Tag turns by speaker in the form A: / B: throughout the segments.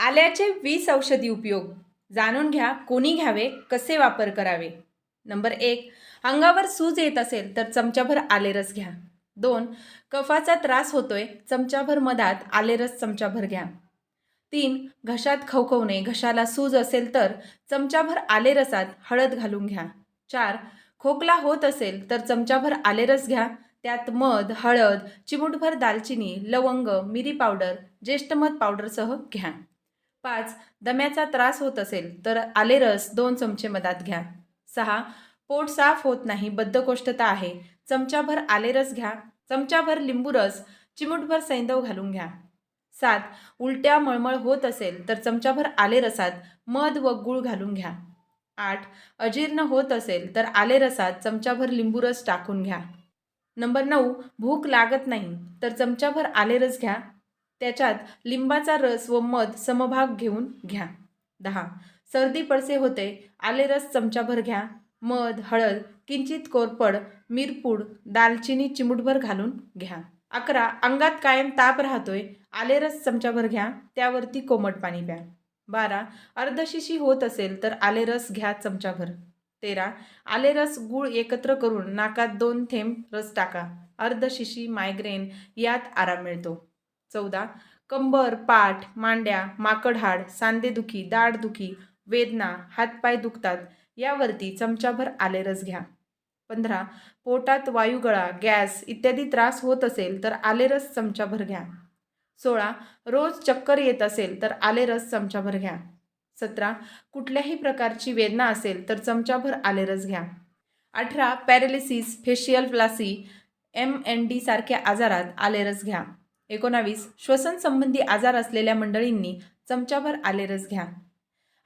A: आल्याचे वीस औषधी उपयोग. जाणून घ्या कोणी घ्यावे कसे वापर करावे? नंबर एक अंगावर सूज येत असेल तर चमचाभर आले रस घ्या. दोन कफाचा त्रास होतोय चमचाभर मधात आले रस चमचाभर घ्या. तीन घशात खवखवणे घशाला सूज असेल तर चमचाभर आले रसात हळद घालून घ्या. चार खोकला होत असेल तर चमचाभर आले रस घ्या. त्यात मध हळद चिमूटभर दालचिनी लवंग मिरी पावडर ज्येष्ठमध पावडरसह घ्या. पाच दम्याचा त्रास होत असेल तर आले रस दोन चमचे मधात घ्या. सहा पोट साफ होत नाही बद्धकोष्ठता आहे. चमचाभर आले रस घ्या. चमचाभर लिंबू रस चिमूटभर सैंदव घालून घ्या. सात उलट्या मळमळ होत असेल तर चमचाभर आले रसात मध व गूळ घालून घ्या. आठ अजीर्ण होत असेल तर आले रसात चमचाभर लिंबू रस टाकून घ्या. नंबर नऊ भूक लागत नाही तर चमचाभर आले रस घ्या. त्याच्यात लिंबाचा रस व मध समभाग घेऊन घ्या. दहा. सर्दी पडसे होते आले रस चमचाभर घ्या. मध हळद किंचित कोरपड मिरपूड दालचिनी चिमूटभर घालून घ्या. अकरा. अंगात कायम ताप राहतोय आले रस चमचाभर घ्या त्यावरती कोमट पाणी प्या. बारा. अर्धशिशी होत असेल तर आले रस घ्या चमचाभर. तेरा. आले रस गूळ एकत्र करून नाकात दोन थेंब रस टाका. अर्धशिशी मायग्रेन यात आराम मिळतो. चौदा. कंबर पाठ मांड्या माकडहाड सांधेदुखी दाढदुखी वेदना हातपाय दुखतात. यावरती चमचाभर आले रस घ्या. पंधरा. पोटात वायुगळा गॅस इत्यादी त्रास होत असेल तर आलेरस चमचाभर घ्या. सोळा. रोज चक्कर येत असेल तर आलेरस चमचाभर घ्या. सतरा. कुठल्याही प्रकारची वेदना असेल तर चमचाभर आलेरस घ्या. अठरा. Paralysis facial palsy M N D सारख्या आजारात आलेरस घ्या. एकोणावीस श्वसन संबंधी आजार असलेल्या मंडळींनी चमचाभर आले रस घ्या.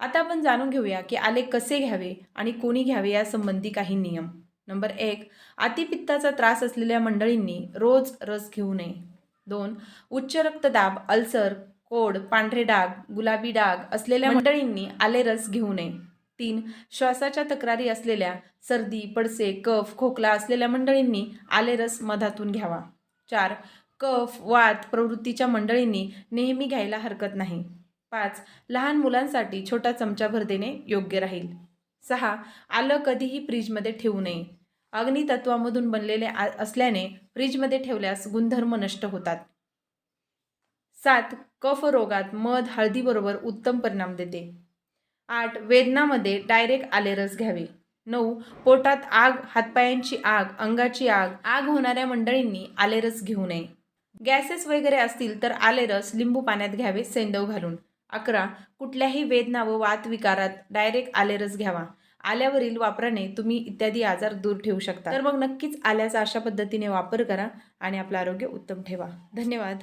A: आता आपण जाणून घेऊया की आले कसे घ्यावे आणि कोणी घ्यावे यासंबंधी काही नियम. नंबर एक अतिपित्ताचा त्रास असलेल्या मंडळींनी रोज रस घेऊ नये. दोन उच्च रक्तदाब अल्सर कोड पांढरे डाग गुलाबी डाग असलेल्या मंडळींनी आले रस घेऊ नये. तीन श्वासाच्या तक्रारी असलेल्या सर्दी पडसे कफ खोकला असलेल्या मंडळींनी आले रस मधातून घ्यावा. चार कफ वात प्रवृत्तीच्या मंडळींनी नेहमी घ्यायला हरकत नाही. पाच लहान मुलांसाठी छोटा चमचाभर देणे योग्य राहील. सहा आलं कधीही फ्रीजमध्ये ठेवू नये. अग्नितत्वामधून बनलेले आ असल्याने फ्रीजमध्ये ठेवल्यास गुणधर्म नष्ट होतात. सात कफ रोगात मध हळदीबरोबर उत्तम परिणाम देते. आठ वेदनामध्ये डायरेक्ट आलेरस घ्यावे. नऊ पोटात आग हातपायांची आग अंगाची आग आग होणाऱ्या मंडळींनी आलेरस घेऊ नये. गॅसेस वगैरे असतील तर आले रस लिंबू पाण्यात घ्यावे सेंदव घालून. अकरा कुठल्याही वेदना व वातविकारात डायरेक्ट आले रस घ्यावा. आल्यावरील वापराने तुम्ही इत्यादी आजार दूर ठेवू शकता. तर मग नक्कीच आल्याचा अशा पद्धतीने वापर करा आणि आपलं आरोग्य उत्तम ठेवा. धन्यवाद.